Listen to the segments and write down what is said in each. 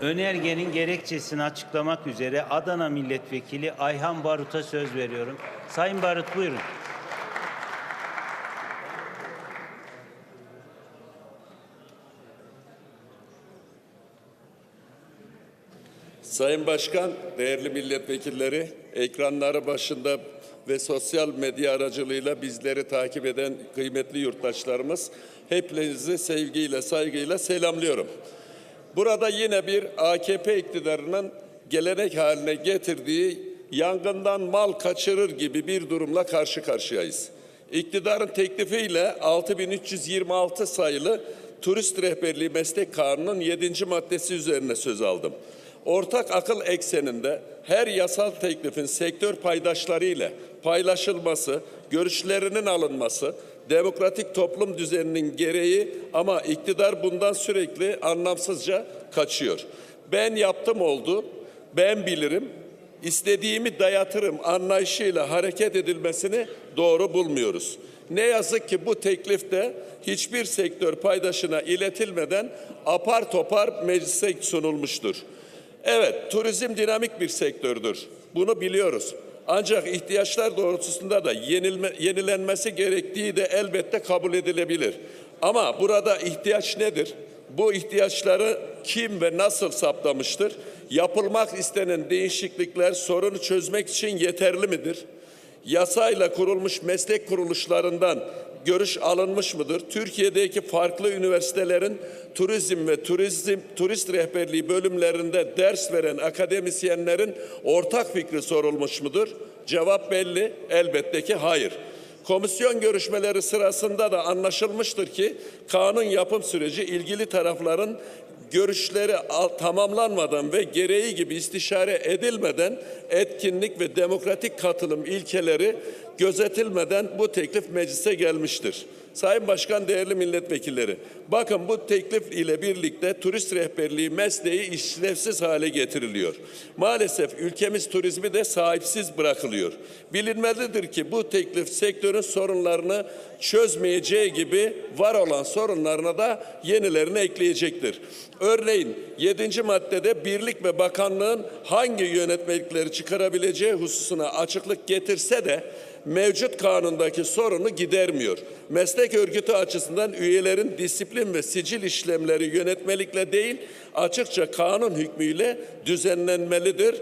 önergenin gerekçesini açıklamak üzere Adana Milletvekili Ayhan Barut'a söz veriyorum. Sayın Barut buyurun. Sayın Başkan, değerli milletvekilleri, ekranları başında ve sosyal medya aracılığıyla bizleri takip eden kıymetli yurttaşlarımız, hepinizi sevgiyle, saygıyla selamlıyorum. Burada yine bir AKP iktidarının gelenek haline getirdiği yangından mal kaçırır gibi bir durumla karşı karşıyayız. İktidarın teklifiyle 6326 sayılı turist rehberliği meslek kanunun 7. maddesi üzerine söz aldım. Ortak akıl ekseninde her yasal teklifin sektör paydaşları ile paylaşılması, görüşlerinin alınması, demokratik toplum düzeninin gereği ama iktidar bundan sürekli anlamsızca kaçıyor. Ben yaptım oldu, ben bilirim, istediğimi dayatırım anlayışıyla hareket edilmesini doğru bulmuyoruz. Ne yazık ki bu teklifte hiçbir sektör paydaşına iletilmeden apar topar meclise sunulmuştur. Evet, turizm dinamik bir sektördür. Bunu biliyoruz. Ancak ihtiyaçlar doğrultusunda da yenilme, yenilenmesi gerektiği de elbette kabul edilebilir. Ama burada ihtiyaç nedir? Bu ihtiyaçları kim ve nasıl saptamıştır? Yapılmak istenen değişiklikler sorunu çözmek için yeterli midir? Yasayla kurulmuş meslek kuruluşlarından görüş alınmış mıdır? Türkiye'deki farklı üniversitelerin turizm ve turizm turist rehberliği bölümlerinde ders veren akademisyenlerin ortak fikri sorulmuş mudur? Cevap belli, elbette ki hayır. Komisyon görüşmeleri sırasında da anlaşılmıştır ki kanun yapım süreci ilgili tarafların görüşleri tamamlanmadan ve gereği gibi istişare edilmeden etkinlik ve demokratik katılım ilkeleri gözetilmeden bu teklif meclise gelmiştir. Sayın Başkan, değerli milletvekilleri, bakın bu teklif ile birlikte turist rehberliği mesleği işlevsiz hale getiriliyor. Maalesef ülkemiz turizmi de sahipsiz bırakılıyor. Bilinmelidir ki bu teklif sektörün sorunlarını çözmeyeceği gibi var olan sorunlarına da yenilerini ekleyecektir. Örneğin 7. maddede birlik ve bakanlığın hangi yönetmelikleri çıkarabileceği hususuna açıklık getirse de mevcut kanundaki sorunu gidermiyor. Meslek örgütü açısından üyelerin disiplin ve sicil işlemleri yönetmelikle değil, açıkça kanun hükmüyle düzenlenmelidir.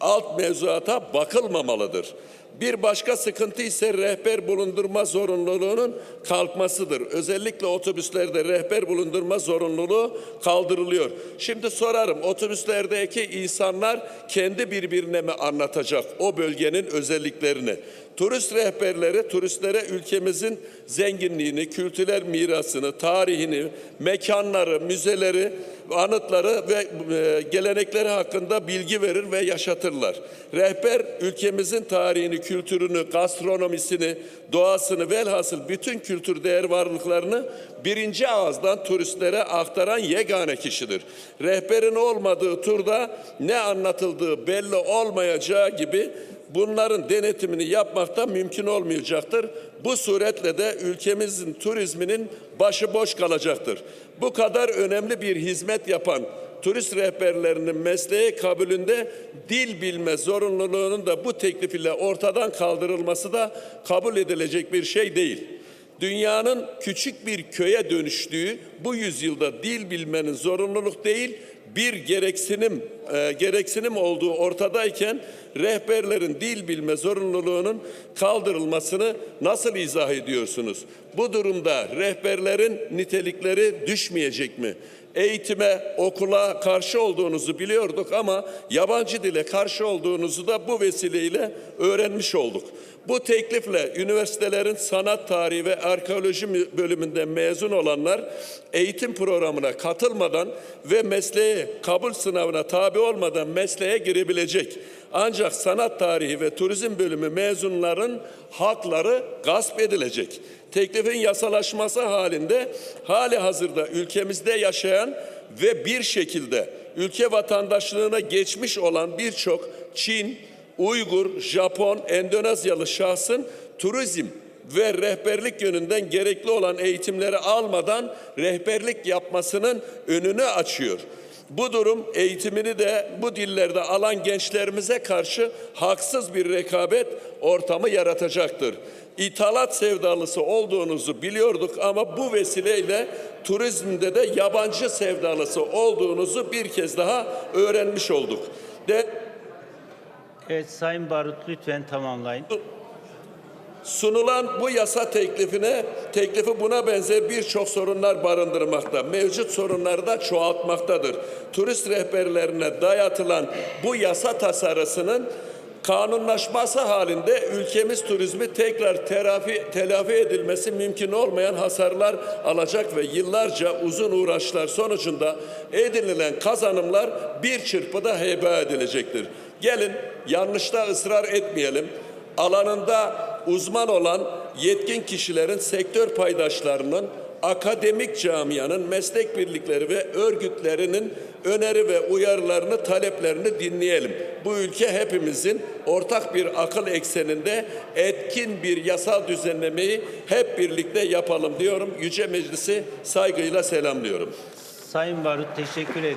Alt mevzuata bakılmamalıdır. Bir başka sıkıntı ise rehber bulundurma zorunluluğunun kalkmasıdır. Özellikle otobüslerde rehber bulundurma zorunluluğu kaldırılıyor. Şimdi sorarım otobüslerdeki insanlar kendi birbirine mi anlatacak o bölgenin özelliklerini? Turist rehberleri turistlere ülkemizin zenginliğini, kültürel mirasını, tarihini, mekanları, müzeleri, anıtları ve e, gelenekleri hakkında bilgi verir ve yaşatırlar. Rehber ülkemizin tarihini, kültürünü, gastronomisini, doğasını velhasıl bütün kültür değer varlıklarını birinci ağızdan turistlere aktaran yegane kişidir. Rehberin olmadığı turda ne anlatıldığı belli olmayacağı gibi bunların denetimini yapmakta mümkün olmayacaktır. Bu suretle de ülkemizin turizminin başı boş kalacaktır. Bu kadar önemli bir hizmet yapan turist rehberlerinin mesleğe kabulünde dil bilme zorunluluğunun da bu teklif ile ortadan kaldırılması da kabul edilecek bir şey değil. Dünyanın küçük bir köye dönüştüğü bu yüzyılda dil bilmenin zorunluluk değil, bir gereksinim e, gereksinim olduğu ortadayken rehberlerin dil bilme zorunluluğunun kaldırılmasını nasıl izah ediyorsunuz? Bu durumda rehberlerin nitelikleri düşmeyecek mi? Eğitime, okula karşı olduğunuzu biliyorduk ama yabancı dile karşı olduğunuzu da bu vesileyle öğrenmiş olduk. Bu teklifle üniversitelerin sanat tarihi ve arkeoloji bölümünde mezun olanlar eğitim programına katılmadan ve mesleğe kabul sınavına tabi olmadan mesleğe girebilecek. Ancak sanat tarihi ve turizm bölümü mezunların hakları gasp edilecek. Teklifin yasalaşması halinde hali hazırda ülkemizde yaşayan ve bir şekilde ülke vatandaşlığına geçmiş olan birçok Çin, Uygur, Japon, Endonezyalı şahsın turizm ve rehberlik yönünden gerekli olan eğitimleri almadan rehberlik yapmasının önünü açıyor. Bu durum eğitimini de bu dillerde alan gençlerimize karşı haksız bir rekabet ortamı yaratacaktır. İthalat sevdalısı olduğunuzu biliyorduk ama bu vesileyle turizmde de yabancı sevdalısı olduğunuzu bir kez daha öğrenmiş olduk. De Evet Sayın Barut lütfen tamamlayın. Sunulan bu yasa teklifine teklifi buna benzer birçok sorunlar barındırmakta. Mevcut sorunları da çoğaltmaktadır. Turist rehberlerine dayatılan bu yasa tasarısının kanunlaşması halinde ülkemiz turizmi tekrar terafi, telafi edilmesi mümkün olmayan hasarlar alacak ve yıllarca uzun uğraşlar sonucunda edinilen kazanımlar bir çırpıda heba edilecektir. Gelin yanlışta ısrar etmeyelim alanında uzman olan yetkin kişilerin, sektör paydaşlarının, akademik camianın, meslek birlikleri ve örgütlerinin öneri ve uyarılarını, taleplerini dinleyelim. Bu ülke hepimizin ortak bir akıl ekseninde etkin bir yasal düzenlemeyi hep birlikte yapalım diyorum. Yüce Meclisi saygıyla selamlıyorum. Sayın Barut teşekkür ederim.